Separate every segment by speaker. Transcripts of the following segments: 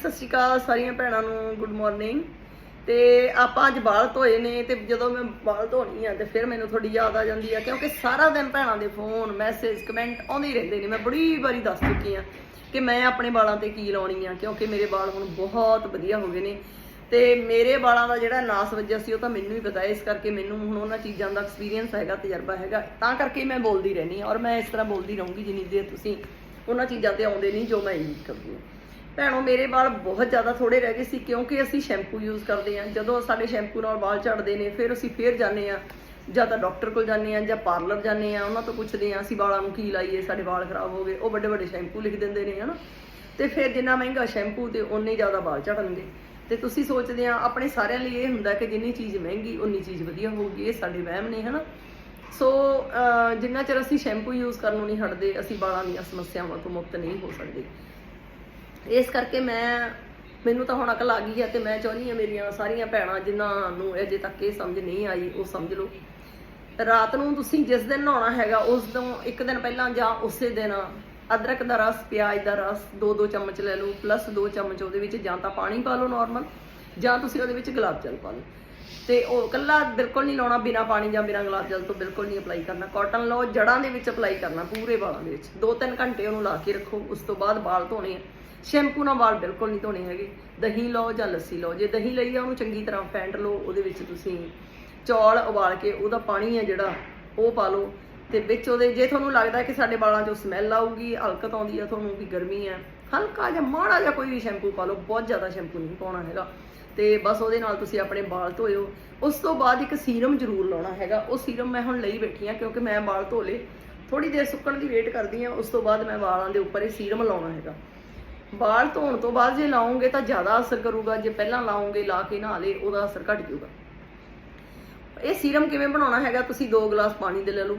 Speaker 1: ਸਤਿ ਸ਼੍ਰੀ ਅਕਾਲ ਸਾਰੀਆਂ ਭੈਣਾਂ ਨੂੰ ਗੁੱਡ ਮਾਰਨਿੰਗ ਤੇ ਆਪਾਂ ਅੱਜ ਬਾਲ ਧੋਏ ਨੇ ਤੇ ਜਦੋਂ ਮੈਂ ਬਾਲ ਧੋਣੀ ਆ ਤੇ ਫਿਰ ਮੈਨੂੰ ਥੋੜੀ ਯਾਦ ਆ ਜਾਂਦੀ ਆ, ਕਿਉਂਕਿ ਸਾਰਾ ਦਿਨ ਭੈਣਾਂ ਦੇ ਫੋਨ ਮੈਸੇਜ ਕਮੈਂਟ ਆਉਂਦੇ ਹੀ ਰਹਿੰਦੇ ਨੇ। ਮੈਂ ਬੜੀ ਵਾਰੀ ਦੱਸ ਚੁੱਕੀ ਆ ਕਿ ਮੈਂ ਆਪਣੇ ਵਾਲਾਂ ਤੇ ਕੀ ਲਾਉਣੀ ਆ, ਕਿਉਂਕਿ ਮੇਰੇ ਵਾਲ ਹੁਣ ਬਹੁਤ ਵਧੀਆ ਹੋ ਗਏ ਨੇ। ਤੇ ਮੇਰੇ ਵਾਲਾਂ ਦਾ ਜਿਹੜਾ ਨਾਸ ਵੱਜਿਆ ਸੀ, ਉਹ ਤਾਂ ਮੈਨੂੰ ਹੀ ਪਤਾ ਹੈ ਇਸ ਕਰਕੇ ਮੈਨੂੰ ਹੁਣ ਉਹਨਾਂ ਚੀਜ਼ਾਂ ਦਾ ਐਕਸਪੀਰੀਅੰਸ ਹੈਗਾ, ਤਜਰਬਾ ਹੈਗਾ। ਤਾਂ ਕਰਕੇ ਮੈਂ ਬੋਲਦੀ ਰਹਿੰਦੀ ਹਾਂ ਔਰ ਮੈਂ ਇਸ ਤਰ੍ਹਾਂ ਬੋਲਦੀ ਰਹੂੰਗੀ ਜਿੰਨੀ ਦੇਰ ਤੁਸੀਂ ਉਹਨਾਂ ਚੀਜ਼ਾਂ ਤੇ ਆਉਂਦੇ ਨਹੀਂ, ਜੋ ਮੈਂ ਯੂਜ਼ ਕਰਦੀ। ਹਾਂ ਭੈਣੋ, ਮੇਰੇ ਵਾਲ ਬਹੁਤ ਜ਼ਿਆਦਾ ਥੋੜੇ ਰਹਿ ਗਏ ਸੀ ਕਿਉਂਕਿ ਅਸੀਂ ਸ਼ੈਂਪੂ ਯੂਜ਼ ਕਰਦੇ ਹਾਂ। ਜਦੋਂ ਸਾਡੇ ਸ਼ੈਂਪੂ ਨਾਲ ਵਾਲ ਝੜਦੇ ਨੇ, ਫਿਰ ਅਸੀਂ ਫੇਰ ਜਾਂਦੇ ਹਾਂ। ਜਾਂ ਤਾਂ ਡਾਕਟਰ ਕੋਲ ਜਾਂਦੇ ਹਾਂ ਜਾਂ ਪਾਰਲਰ ਜਾਂਦੇ ਹਾਂ, ਉਹਨਾਂ ਤੋਂ ਪੁੱਛਦੇ ਹਾਂ, ਅਸੀਂ ਵਾਲਾਂ ਨੂੰ ਕੀ ਲਾਈਏ? ਸਾਡੇ ਵਾਲ ਖਰਾਬ ਹੋ ਗਏ। ਉਹ ਵੱਡੇ ਵੱਡੇ ਸ਼ੈਂਪੂ ਲਿਖ ਦਿੰਦੇ ਨੇ, ਹਨਾ? ਤੇ ਫਿਰ ਜਿੰਨਾ ਮਹਿੰਗਾ ਸ਼ੈਂਪੂ ਤੇ ਉਨੇ ਜ਼ਿਆਦਾ ਵਾਲ ਝੜਨਗੇ। ਤੇ ਤੁਸੀਂ ਸੋਚਦੇ ਆ ਆਪਣੇ ਸਾਰਿਆਂ ਲਈ ਇਹ ਹੁੰਦਾ ਕਿ ਜਿੰਨੀ ਚੀਜ਼ ਮਹਿੰਗੀ ਉਨੀ ਚੀਜ਼ ਵਧੀਆ ਹੋਊਗੀ। ਇਹ ਸਾਡੇ ਵਹਿਮ ਨੇ, ਹਨਾ? ਸੋ ਜਿੰਨਾ ਚਿਰ ਅਸੀਂ ਸ਼ੈਂਪੂ ਯੂਜ਼ ਕਰਨ ਨੂੰ ਨਹੀਂ ਹਟਦੇ, ਅਸੀਂ ਵਾਲਾਂ ਦੀਆਂ ਸਮੱਸਿਆਵਾਂ ਤੋਂ ਮੁਕਤ ਨਹੀਂ ਹੋ ਸਕਦੇ। ਇਸ ਕਰਕੇ ਮੈਂ, ਮੈਨੂੰ ਤਾਂ ਹੁਣ ਅਕਲ ਆ ਗਈ ਹੈ ਤੇ ਮੈਂ ਚਾਹੁੰਦੀ ਹਾਂ ਮੇਰੀਆਂ ਸਾਰੀਆਂ ਭੈਣਾਂ ਜਿਨ੍ਹਾਂ ਨੂੰ ਅਜੇ ਤੱਕ ਇਹ ਸਮਝ ਨਹੀਂ ਆਈ, ਉਹ ਸਮਝ ਲਓ। ਰਾਤ ਨੂੰ ਤੁਸੀਂ ਜਿਸ ਦਿਨ ਨਹਾਉਣਾ ਹੈਗਾ, ਉਸ ਤੋਂ ਇੱਕ ਦਿਨ ਪਹਿਲਾਂ ਜਾਂ ਉਸੇ ਦਿਨ ਅਦਰਕ ਦਾ ਰਸ, ਪਿਆਜ਼ ਦਾ ਰਸ ਦੋ ਦੋ ਚਮਚ ਲੈ ਲਓ ਪਲੱਸ ਦੋ ਚਮਚ ਉਹਦੇ ਵਿੱਚ ਜਾਂ ਤਾਂ ਪਾਣੀ ਪਾ ਲਓ ਨਾਰਮਲ ਜਾਂ ਤੁਸੀਂ ਉਹਦੇ ਵਿੱਚ ਗੁਲਾਬ ਜਲ ਪਾ ਲਓ। ਤੇ ਉਹ ਕੱਲਾ ਬਿਲਕੁਲ ਨਹੀਂ ਲਾਉਣਾ ਬਿਨਾ ਪਾਣੀ ਜਾਂ ਬਿਨਾ ਗੁਲਾਬ ਜਲ ਤੋਂ ਬਿਲਕੁਲ ਨਹੀਂ ਅਪਲਾਈ ਕਰਨਾ। ਕਾਟਨ ਲਓ ਜੜਾਂ ਦੇ ਵਿੱਚ ਅਪਲਾਈ ਕਰਨਾ, ਪੂਰੇ ਵਾਲਾਂ ਦੇ ਵਿੱਚ। 2-3 ਘੰਟੇ ਉਹਨੂੰ ਲਾ ਕੇ ਰੱਖੋ, ਉਸ ਤੋਂ ਬਾਅਦ ਵਾਲ ਧੋਣੇ ਆ। ਸ਼ੈਂਪੂ ਨਾਲ ਵਾਲ ਬਿਲਕੁਲ ਨਹੀਂ ਧੋਣੇ ਹੈਗੇ। ਦਹੀਂ ਲਓ ਜਾਂ ਲੱਸੀ ਲਓ। ਜੇ ਦਹੀਂ ਲਈ ਆ, ਉਹਨੂੰ ਚੰਗੀ ਤਰ੍ਹਾਂ ਫੈਂਟ ਲਓ, ਉਹਦੇ ਵਿੱਚ ਤੁਸੀਂ ਚੌਲ ਉਬਾਲ ਕੇ ਉਹਦਾ ਪਾਣੀ ਹੈ ਜਿਹੜਾ, ਉਹ ਪਾ ਲਓ। ਤੇ ਵਿੱਚ ਉਹਦੇ, ਜੇ ਤੁਹਾਨੂੰ ਲੱਗਦਾ ਕਿ ਸਾਡੇ ਵਾਲਾਂ 'ਚੋਂ ਸਮੈਲ ਆਊਗੀ, ਹਲਕਤ ਆਉਂਦੀ ਆ, ਤੁਹਾਨੂੰ ਵੀ ਗਰਮੀ ਹੈ ਹਲਕਾ ਜਿਹਾ ਮਾੜਾ ਜਿਹਾ ਕੋਈ ਵੀ ਸ਼ੈਂਪੂ ਪਾ ਲਓ, ਬਹੁਤ ਜ਼ਿਆਦਾ ਸ਼ੈਂਪੂ ਨਹੀਂ ਪਾਉਣਾ ਹੈਗਾ। ਤੇ ਬਸ ਉਹਦੇ ਨਾਲ ਤੁਸੀਂ ਆਪਣੇ ਵਾਲ ਧੋਇਓ। ਉਸ ਤੋਂ ਬਾਅਦ ਇੱਕ ਸੀਰਮ ਜ਼ਰੂਰ ਲਾਉਣਾ ਹੈਗਾ। ਉਹ ਸੀਰਮ ਮੈਂ ਹੁਣ ਲਈ ਬੈਠੀ ਆ, ਕਿਉਂਕਿ ਮੈਂ ਵਾਲ ਧੋ ਲਏ। ਥੋੜੀ ਦੇਰ ਸੁੱਕਣ ਦੀ ਵੇਟ ਕਰਦੀ ਆ, ਉਸ ਤੋਂ ਬਾਅਦ ਮੈਂ ਵਾਲਾਂ ਦੇ ਉੱਪਰ ਇਹ ਸੀਰਮ ਲਾਉਣਾ ਹੈਗਾ। ਬਾਲ ਧੋਣ ਤੋਂ ਬਾਅਦ ਜੇ ਲਾਉਂਗੇ ਤਾਂ ਜ਼ਿਆਦਾ ਅਸਰ ਕਰੂਗਾ, ਜੇ ਪਹਿਲਾਂ ਲਾਉਂਗੇ, ਲਾ ਕੇ ਨਹਾ ਲੇ ਉਹਦਾ ਅਸਰ ਘਟ ਜਾਊਗਾ। ਇਹ ਸੀਰਮ ਕਿਵੇਂ ਬਣਾਉਣਾ ਹੈਗਾ, ਤੁਸੀਂ 2 ਗਲਾਸ ਪਾਣੀ ਦੇ ਲੈ ਲਓ।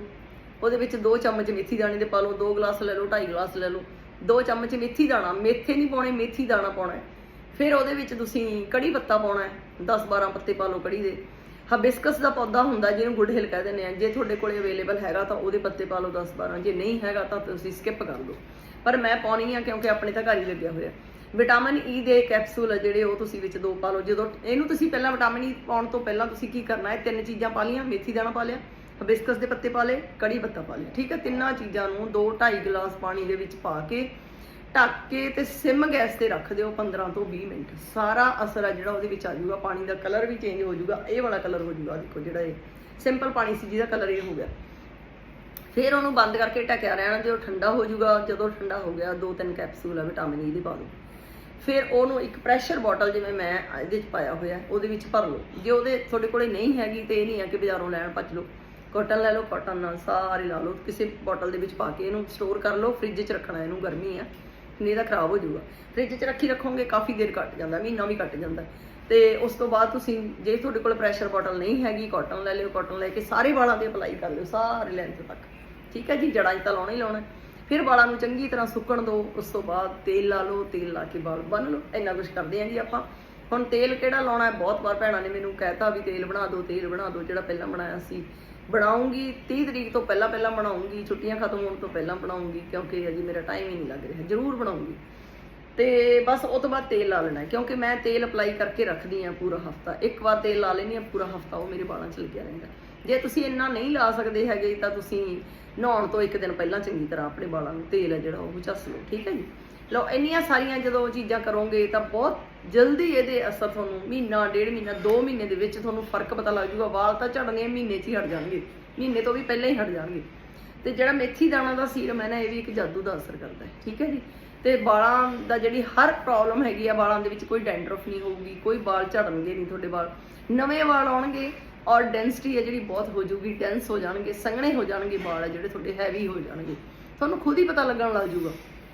Speaker 1: ਉਹਦੇ ਵਿੱਚ 2 ਚਮਚ ਮੇਥੀ ਦਾਣੇ ਦੇ ਪਾ ਲਓ 2 ਗਲਾਸ ਲੈ ਲਓ 2.5 ਗਲਾਸ ਲੈ ਲਓ। 2 ਚਮਚ ਮੇਥੀ ਦਾਣਾ, ਮੇਥੇ ਨਹੀਂ ਪਾਉਣੇ, ਮੇਥੀ ਦਾਣਾ ਪਾਉਣਾ ਹੈ। ਫਿਰ ਉਹਦੇ ਵਿੱਚ ਤੁਸੀਂ ਕੜੀ ਪੱਤਾ ਪਾਉਣਾ ਹੈ 10 12 ਪੱਤੇ ਪਾ ਲਓ ਕੜੀ ਦੇ। ਹਬਿਸਕਸ ਦਾ ਪੌਦਾ ਹੁੰਦਾ, ਜਿਹਨੂੰ ਗੁੱਡ ਹਿਲ ਕਹਿੰਦੇ ਨੇ ਜੇ ਤੁਹਾਡੇ ਕੋਲੇ ਅਵੇਲੇਬਲ ਹੈਗਾ ਤਾਂ ਉਹਦੇ ਪੱਤੇ ਪਾ ਲਓ 10 12 ਜੇ ਨਹੀਂ ਹੈਗਾ ਤਾਂ ਤੁਸੀਂ ਸਕਿਪ ਕਰ ਲਓ ਪਰ ਮੈਂ ਪਾਉਣੀ ਆ ਕਿਉਂਕਿ ਆਪਣੇ ਤਾਂ ਘਰ ਹੀ ਲੱਗਿਆ ਹੋਇਆ। ਵਿਟਾਮਿਨ ਈ ਦੇ ਕੈਪਸੂਲ ਆ ਜਿਹੜੇ ਉਹ ਤੁਸੀਂ ਵਿੱਚ ਦੋ ਪਾ ਲਓ। ਜਦੋਂ ਇਹਨੂੰ ਤੁਸੀਂ ਪਹਿਲਾਂ ਵਿਟਾਮਿਨ ਈ ਪਾਉਣ ਤੋਂ ਪਹਿਲਾਂ ਤੁਸੀਂ ਕੀ ਕਰਨਾ ਹੈ? ਤਿੰਨ ਚੀਜ਼ਾਂ ਪਾ ਲਈਆਂ, ਮੇਥੀ ਦਾਣਾ ਪਾ ਲਿਆ, ਹਬਿਸਕਸ ਦੇ ਪੱਤੇ ਪਾ ਲਏ, ਕੜੀ ਪੱਤਾ ਪਾ ਲਿਆ। ਠੀਕ ਹੈ ਤਿੰਨਾਂ ਚੀਜ਼ਾਂ ਨੂੰ 2 2.5 ਗਲਾਸ ਪਾਣੀ ਦੇ ਵਿੱਚ ਪਾ ਕੇ ਢੱਕ ਕੇ ਤੇ ਸਿਮ ਗੈਸ ਤੇ ਰੱਖ ਦਿਓ 15 ਤੋਂ 20 ਮਿੰਟ। ਸਾਰਾ ਅਸਰ ਆ ਜਿਹੜਾ ਉਹਦੇ ਵਿੱਚ ਆ ਜਾਊਗਾ। ਪਾਣੀ ਦਾ ਕਲਰ ਵੀ ਚੇਂਜ ਹੋ ਜਾਊਗਾ। ਇਹ ਵਾਲਾ ਕਲਰ ਹੋ ਜਾਊਗਾ। ਦੇਖੋ ਜਿਹੜਾ ਇਹ ਸਿੰਪਲ ਪਾਣੀ ਸੀ ਜਿਹਦਾ ਕਲਰ ਇਹ ਹੋ ਗਿਆ। ਫਿਰ ਉਹਨੂੰ ਬੰਦ ਕਰਕੇ ਢੱਕਿਆ ਰਹਿਣਾ ਉਹ ਠੰਡਾ ਹੋ ਜਾਊਗਾ। ਜਦੋਂ ਠੰਡਾ ਹੋ ਗਿਆ, ਦੋ ਤਿੰਨ ਕੈਪਸੂਲ ਆ ਵਿਟਾਮਿਨ ਈ ਦੇ ਪਾ ਦਿਓ। ਫਿਰ ਉਹਨੂੰ ਇੱਕ ਪ੍ਰੈਸ਼ਰ ਬੋਟਲ ਜਿਵੇਂ ਮੈਂ ਇਹਦੇ 'ਚ ਪਾਇਆ ਹੋਇਆ, ਉਹਦੇ ਵਿੱਚ ਭਰ ਲਓ। ਜੇ ਉਹਦੇ ਤੁਹਾਡੇ ਕੋਲੇ ਨਹੀਂ ਹੈਗੀ ਤੇ ਇਹ ਨਹੀਂ ਆ ਕਿ ਬਾਜ਼ਾਰੋਂ ਲੈਣ ਭੱਜ ਲਓ। ਕਾਟਨ ਲੈ ਲਓ ਕਾਟਨ ਨਾਲ ਸਾਰੇ ਲਾ ਲਓ। ਕਿਸੇ ਬੋਟਲ ਦੇ ਵਿੱਚ ਪਾ ਕੇ ਇਹਨੂੰ ਸਟੋਰ ਕਰ ਲਓ। ਫ੍ਰਿਜ 'ਚ ਰੱਖਣਾ ਇਹਨੂੰ, ਗਰਮੀ ਆ। ਨਹੀਂ ਤਾਂ ਖਰਾਬ ਹੋ ਜਾਊਗਾ। ਫ੍ਰਿਜ 'ਚ ਰੱਖੀ ਰੱਖੋਗੇ, ਕਾਫੀ ਦੇਰ ਕੱਟ ਜਾਂਦਾ, ਮਹੀਨਾ ਵੀ ਕੱਟ ਜਾਂਦਾ। ਤੇ ਉਸ ਤੋਂ ਬਾਅਦ ਤੁਸੀਂ ਜੇ ਤੁਹਾਡੇ ਕੋਲ ਪ੍ਰੈਸ਼ਰ ਬੋਟਲ ਨਹੀਂ ਹੈਗੀ ਕਾਟਨ ਲੈ ਲਿਓ ਕਾਟਨ ਲੈ ਕੇ ਸਾਰੇ ਵਾਲਾਂ ਤੇ ਅਪਲਾਈ ਕਰ ਲਿਓ, ਸਾਰੇ ਲੈਂਥ ਤੱਕ। ਠੀਕ ਹੈ ਜੀ ਜੜਾਂ 'ਚ ਤਾਂ ਲਾਉਣਾ ਹੀ ਲਾਉਣਾ ਫਿਰ ਵਾਲਾਂ ਨੂੰ ਚੰਗੀ ਤਰ੍ਹਾਂ ਸੁੱਕਣ ਦਿਓ ਉਸ ਤੋਂ ਬਾਅਦ ਤੇਲ ਲਾ ਲਓ, ਤੇਲ ਲਾ ਕੇ ਵਾਲ ਬੰਨ ਲਓ, ਇੰਨਾ ਕੁਝ ਕਰਦੇ ਆਂ ਜੀ ਆਪਾਂ। ਹੁਣ ਤੇਲ ਕਿਹੜਾ ਲਾਉਣਾ ਹੈ? ਬਹੁਤ ਵਾਰ ਭੈਣਾਂ ਨੇ ਮੈਨੂੰ ਕਹਿਤਾ ਵੀ ਤੇਲ ਬਣਾ ਦਿਓ ਤੇਲ ਬਣਾ ਦਿਓ ਜਿਹੜਾ ਪਹਿਲਾਂ ਬਣਾਇਆ ਸੀ। ਬਣਾਉਂਗੀ 30 ਤਰੀਕ ਤੋਂ ਪਹਿਲਾਂ ਪਹਿਲਾਂ ਬਣਾਉਂਗੀ, ਛੁੱਟੀਆਂ ਖਤਮ ਹੋਣ ਤੋਂ ਪਹਿਲਾਂ ਬਣਾਉਂਗੀ, ਕਿਉਂਕਿ ਅਜੇ ਮੇਰਾ ਟਾਈਮ ਹੀ ਨਹੀਂ ਲੱਗ ਰਿਹਾ, ਜ਼ਰੂਰ ਬਣਾਉਂਗੀ। ਤੇ ਬਸ ਉਹ ਤੋਂ ਬਾਅਦ ਤੇਲ ਲਾ ਲੈਣਾ ਕਿਉਂਕਿ ਮੈਂ ਤੇਲ ਅਪਲਾਈ ਕਰਕੇ ਰੱਖਦੀ ਆ ਪੂਰਾ ਹਫਤਾ। ਇੱਕ ਵਾਰ ਤੇਲ ਲਾ ਲੈਣੀ ਆ ਪੂਰਾ ਹਫਤਾ ਉਹ ਮੇਰੇ ਵਾਲਾਂ 'ਚ ਲੱਗਿਆ ਰਹਿੰਦਾ ਜੇ ਤੁਸੀਂ ਇੰਨਾ ਨਹੀਂ ਲਾ ਸਕਦੇ ਹੈਗੇ ਤਾਂ ਤੁਸੀਂ ਨਹਾਉਣ ਤੋਂ ਇੱਕ ਦਿਨ ਪਹਿਲਾਂ ਚੰਗੀ ਤਰ੍ਹਾਂ ਆਪਣੇ ਵਾਲਾਂ ਨੂੰ ਤੇਲ ਹੈ ਜਿਹੜਾ ਉਹ ਚੱਸ ਲਓ, ਠੀਕ ਹੈ ਜੀ? ਲਓ, ਇੰਨੀਆਂ ਸਾਰੀਆਂ ਜਦੋਂ ਚੀਜ਼ਾਂ ਕਰੋਗੇ ਤਾਂ ਬਹੁਤ ਜਲਦੀ ਇਹਦੇ ਅਸਰ ਤੁਹਾਨੂੰ ਮਹੀਨਾ, ਡੇਢ ਮਹੀਨਾ 2 ਮਹੀਨੇ ਦੇ ਵਿੱਚ ਤੁਹਾਨੂੰ ਫ਼ਰਕ ਪਤਾ ਲੱਗ ਜੂਗਾ, ਵਾਲ ਤਾਂ ਝੜਨੇ ਮਹੀਨੇ 'ਚ ਹੀ ਹਟ ਜਾਣਗੇ, ਮਹੀਨੇ ਤੋਂ ਵੀ ਪਹਿਲਾਂ ਹੀ ਹਟ ਜਾਣਗੇ। ਤੇ ਜਿਹੜਾ ਮੇਥੀ ਦਾਣਾ ਦਾ ਸੀਰਮ ਹੈ ਨਾ, ਇਹ ਵੀ ਇੱਕ ਜਾਦੂ ਦਾ ਅਸਰ ਕਰਦਾ ਹੈ, ਠੀਕ ਹੈ ਜੀ? ਤੇ ਵਾਲਾਂ ਦਾ ਜਿਹੜੀ ਹਰ ਪ੍ਰੋਬਲਮ ਹੈਗੀ ਆ, ਵਾਲਾਂ ਦੇ ਵਿੱਚ ਕੋਈ ਡੈਂਡਰਫ ਨਹੀਂ ਹੋਊਗੀ, ਕੋਈ ਵਾਲ ਝੜਨਗੇ ਨਹੀਂ ਤੁਹਾਡੇ ਵਾਲ। ਨਵੇਂ ਵਾਲ ਆਉਣਗੇ ਔਰ ਡੈਂਸਿਟੀ ਹੈ ਜਿਹੜੀ ਬਹੁਤ ਹੋ ਜਾਊਗੀ ਡੈਂਸ ਹੋ ਜਾਣਗੇ, ਸੰਘਣੇ ਹੋ ਜਾਣਗੇ ਵਾਲ ਆ ਜਿਹੜੇ ਤੁਹਾਡੇ ਹੈਵੀ ਹੋ ਜਾਣਗੇ। ਤੁਹਾਨੂੰ ਖੁਦ ਹੀ ਪਤਾ ਲੱਗਣ ਲੱਗ ਜੂਗਾ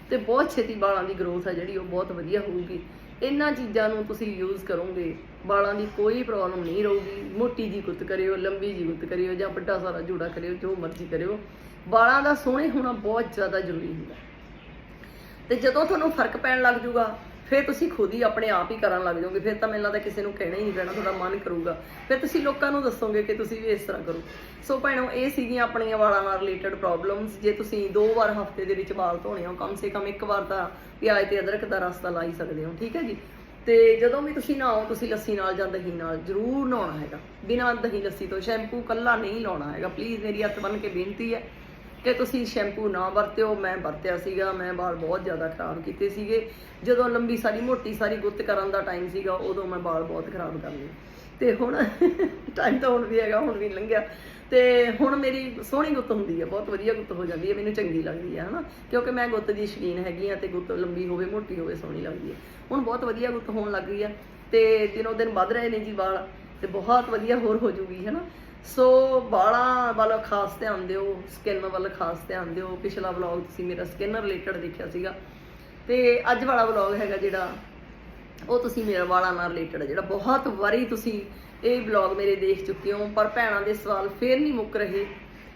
Speaker 1: ਤੇ ਬਹੁਤ ਛੇਤੀ ਵਾਲਾਂ ਦੀ ਗਰੋਥ ਹੈ ਜਿਹੜੀ, ਉਹ ਬਹੁਤ ਵਧੀਆ ਹੋਊਗੀ। ਇਹਨਾਂ ਚੀਜ਼ਾਂ ਨੂੰ ਤੁਸੀਂ ਯੂਜ਼ ਕਰੋਗੇ, ਵਾਲਾਂ ਦੀ ਕੋਈ ਪ੍ਰੋਬਲਮ ਨਹੀਂ ਰਹੂਗੀ। ਮੋਟੀ ਜੀ ਗੁੱਤ ਕਰਿਓ, ਲੰਬੀ ਜੀ ਗੁੱਤ ਕਰਿਓ ਜਾਂ ਵੱਡਾ ਸਾਰਾ ਜੂੜਾ ਕਰਿਓ, ਜੋ ਮਰਜ਼ੀ ਕਰਿਓ। ਵਾਲਾਂ ਦਾ ਸੋਹਣੇ ਹੋਣਾ ਬਹੁਤ ਜ਼ਿਆਦਾ ਜ਼ਰੂਰੀ ਹੁੰਦਾ। ਹੈ। ਤੇ ਜਦੋਂ ਤੁਹਾਨੂੰ ਫ਼ਰਕ ਪੈਣ ਲੱਗ ਜੂਗਾ ਫਿਰ ਤੁਸੀਂ ਖੁਦ ਹੀ ਆਪਣੇ ਆਪ ਹੀ ਕਰਨ ਲੱਗ ਜਾਓਗੇ, ਫਿਰ ਤਾਂ ਮੈਨੂੰ ਲੱਗਦਾ ਕਿਸੇ ਨੂੰ ਕਹਿਣਾ ਹੀ ਨਹੀਂ ਪੈਣਾ, ਤੁਹਾਡਾ ਮਨ ਕਰੂਗਾ। ਫਿਰ ਤੁਸੀਂ ਲੋਕਾਂ ਨੂੰ ਦੱਸੋਗੇ ਕਿ ਤੁਸੀਂ ਵੀ ਇਸ ਤਰ੍ਹਾਂ ਕਰੋ। ਸੋ ਭੈਣੋ, ਇਹ ਸੀਗੀਆਂ ਆਪਣੀਆਂ ਵਾਲਾਂ ਨਾਲ ਰਿਲੇਟਡ ਪ੍ਰੋਬਲਮਸ ਜੇ ਤੁਸੀਂ ਦੋ ਵਾਰ ਹਫ਼ਤੇ ਦੇ ਵਿੱਚ ਵਾਲ ਧੋਣੇ ਹੋ, ਕਮ ਸੇ ਕਮ ਇੱਕ ਵਾਰ ਤਾਂ ਪਿਆਜ਼ ਤੇ ਅਦਰਕ ਦਾ ਰਸਤਾ ਲਾ ਹੀ ਸਕਦੇ ਹੋ, ਠੀਕ ਹੈ ਜੀ? ਤੇ ਜਦੋਂ ਵੀ ਤੁਸੀਂ ਨਹਾਓ, ਤੁਸੀਂ ਲੱਸੀ ਨਾਲ ਜਾਂ ਦਹੀਂ ਨਾਲ ਜ਼ਰੂਰ ਨਹਾਉਣਾ ਹੈਗਾ। ਬਿਨਾਂ ਦਹੀਂ ਲੱਸੀ ਤੋਂ ਸ਼ੈਂਪੂ ਕੱਲਾ ਨਹੀਂ ਲਾਉਣਾ ਹੈਗਾ। ਪਲੀਜ਼ ਮੇਰੀ ਹੱਥ ਬੰਨ ਕੇ ਬੇਨਤੀ ਹੈ। ਕਿ ਤੁਸੀਂ ਸ਼ੈਂਪੂ ਨਾ ਵਰਤਿਓ, ਮੈਂ ਵਰਤਿਆ ਸੀਗਾ, ਮੈਂ ਵਾਲ ਬਹੁਤ ਜ਼ਿਆਦਾ ਖਰਾਬ ਕੀਤੇ ਸੀਗੇ। ਜਦੋਂ ਲੰਬੀ ਸਾਰੀ ਮੋਟੀ ਸਾਰੀ ਗੁੱਤ ਕਰਨ ਦਾ ਟਾਈਮ ਸੀਗਾ, ਉਦੋਂ ਮੈਂ ਵਾਲ ਬਹੁਤ ਖਰਾਬ ਕਰ ਲਏ। ਤੇ ਹੁਣ ਟਾਈਮ ਤਾਂ ਹੁਣ ਵੀ ਹੈਗਾ, ਹੁਣ ਵੀ ਲੰਘਿਆ। ਤੇ ਹੁਣ ਮੇਰੀ ਸੋਹਣੀ ਗੁੱਤ ਹੁੰਦੀ ਹੈ ਬਹੁਤ ਵਧੀਆ ਗੁੱਤ ਹੋ ਜਾਂਦੀ ਹੈ ਮੈਨੂੰ ਚੰਗੀ ਲੱਗਦੀ ਹੈ ਹਨਾ? ਕਿਉਂਕਿ ਮੈਂ ਗੁੱਤ ਦੀ ਸ਼ੌਕੀਨ ਹੈਗੀ ਆ ਤੇ ਗੁੱਤ ਲੰਬੀ ਹੋਵੇ, ਮੋਟੀ ਹੋਵੇ, ਸੋਹਣੀ ਲੱਗਦੀ ਹੈ ਹੁਣ ਬਹੁਤ ਵਧੀਆ ਗੁੱਤ ਹੋਣ ਲੱਗ ਗਈ ਹੈ ਤੇ ਦਿਨੋਂ ਦਿਨ ਵੱਧ ਰਹੇ ਨੇ ਜੀ ਵਾਲ ਤੇ ਬਹੁਤ ਵਧੀਆ ਹੋਰ ਹੋ ਜੂਗੀ, ਹਨਾ? ਸੋ ਵਾਲਾਂ ਵੱਲ ਖਾਸ ਧਿਆਨ ਦਿਓ ਸਕਿਨ ਵੱਲ ਖਾਸ ਧਿਆਨ ਦਿਓ। ਪਿਛਲਾ ਵਲੌਗ ਤੁਸੀਂ ਮੇਰਾ ਸਕਿਨ ਰਿਲੇਟਡ ਦੇਖਿਆ ਸੀਗਾ। ਤੇ ਅੱਜ ਵਾਲਾ ਵਲੌਗ ਹੈਗਾ ਜਿਹੜਾ, ਉਹ ਤੁਸੀਂ ਮੇਰਾ ਵਾਲਾਂ ਨਾਲ ਰਿਲੇਟਡ ਜਿਹੜਾ ਬਹੁਤ ਵਾਰੀ ਤੁਸੀਂ ਇਹ ਵਲੌਗ ਮੇਰੇ ਦੇਖ ਚੁੱਕੇ ਹੋ, ਪਰ ਭੈਣਾਂ ਦੇ ਸਵਾਲ ਫੇਰ ਨਹੀਂ ਮੁੱਕ ਰਹੇ।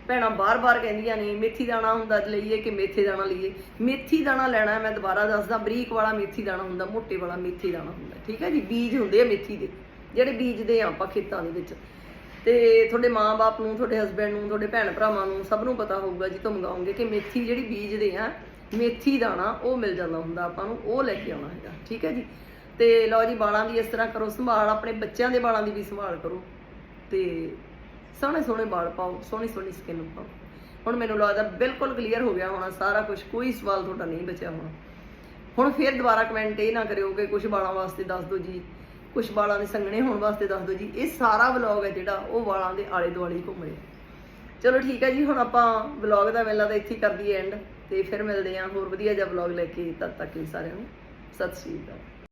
Speaker 1: ਭੈਣਾਂ ਬਾਰ-ਬਾਰ ਕਹਿੰਦੀਆਂ ਨੇ, ਮੇਥੀ ਦਾਣਾ ਹੁੰਦਾ ਲਈਏ ਕਿ ਮੇਥੇ ਦਾਣਾ ਲਈਏ? ਮੇਥੀ ਦਾਣਾ ਲੈਣਾ, ਮੈਂ ਦੁਬਾਰਾ ਦੱਸਦਾ, ਬਰੀਕ ਵਾਲਾ ਮੇਥੀ ਦਾਣਾ ਹੁੰਦਾ, ਮੋਟੇ ਵਾਲਾ ਮੇਥੀ ਦਾਣਾ ਹੁੰਦਾ। ਠੀਕ ਹੈ ਜੀ? ਬੀਜ ਹੁੰਦੇ ਆ ਮੇਥੀ ਦੇ। ਜਿਹੜੇ ਬੀਜਦੇ ਆ ਆਪਾਂ ਖੇਤਾਂ ਦੇ ਵਿੱਚ। ਤੇ ਤੁਹਾਡੇ ਮਾਂ-ਬਾਪ ਨੂੰ, ਤੁਹਾਡੇ ਹਸਬੰਡ ਨੂੰ, ਤੁਹਾਡੇ ਭੈਣ ਭਰਾਵਾਂ ਨੂੰ ਸਭ ਨੂੰ ਪਤਾ ਹੋਊਗਾ ਜੀ ਤੋਂ ਮੰਗਾਉਂਗੇ ਕਿ ਮੇਥੀ ਜਿਹੜੀ ਬੀਜਦੇ ਆ, ਮੇਥੀ ਦਾਣਾ ਉਹ ਮਿਲ ਜਾਂਦਾ ਹੁੰਦਾ ਆਪਾਂ ਨੂੰ, ਉਹ ਲੈ ਕੇ ਆਉਣਾ ਹੈਗਾ, ਠੀਕ ਹੈ ਜੀ? ਤੇ ਲਓ ਜੀ ਵਾਲਾਂ ਦੀ ਇਸ ਤਰ੍ਹਾਂ ਕਰੋ, ਸੰਭਾਲ, ਆਪਣੇ ਬੱਚਿਆਂ ਦੇ ਵਾਲਾਂ ਦੀ ਵੀ ਸੰਭਾਲ ਕਰੋ ਤੇ ਸੋਹਣੇ ਸੋਹਣੇ ਵਾਲ ਪਾਓ ਸੋਹਣੀ ਸੋਹਣੀ ਸਕਿਨ ਪਾਓ। ਹੁਣ ਮੈਨੂੰ ਲੱਗਦਾ ਬਿਲਕੁਲ ਕਲੀਅਰ ਹੋ ਗਿਆ ਹੋਣਾ, ਸਾਰਾ ਕੁਝ ਕੋਈ ਸਵਾਲ ਤੁਹਾਡਾ ਨਹੀਂ ਬਚਿਆ ਹੋਣਾ। ਹੁਣ ਫੇਰ ਦੁਬਾਰਾ ਕਮੈਂਟ ਇਹ ਨਾ ਕਰਿਓ ਕਿ ਕੁਝ ਵਾਲਾਂ ਵਾਸਤੇ ਦੱਸ ਦਿਓ ਜੀ। ਕੁਝ ਵਾਲਾਂ ਦੇ ਸੰਘਣੇ ਹੋਣ ਵਾਸਤੇ ਦੱਸ ਦਿਓ ਜੀ। ਇਹ ਸਾਰਾ ਵਲੌਗ ਹੈ ਜਿਹੜਾ, ਉਹ ਵਾਲਾਂ ਦੇ ਆਲੇ ਦੁਆਲੇ ਘੁੰਮ ਰਿਹਾ। ਚਲੋ ਠੀਕ ਹੈ ਜੀ, ਹੁਣ ਆਪਾਂ ਵਲੌਗ ਦਾ ਮੇਲਾ ਤਾਂ ਇੱਥੇ ਹੀ ਕਰ ਦਈਏ ਐਂਡ ਤੇ ਫਿਰ ਮਿਲਦੇ ਹਾਂ ਹੋਰ ਵਧੀਆ ਜਿਹਾ ਵਲੌਗ ਲੈ ਕੇ ਤਦ ਤੱਕ ਲਈ ਸਾਰਿਆਂ ਨੂੰ। ਸਤਿ ਸ਼੍ਰੀ ਅਕਾਲ।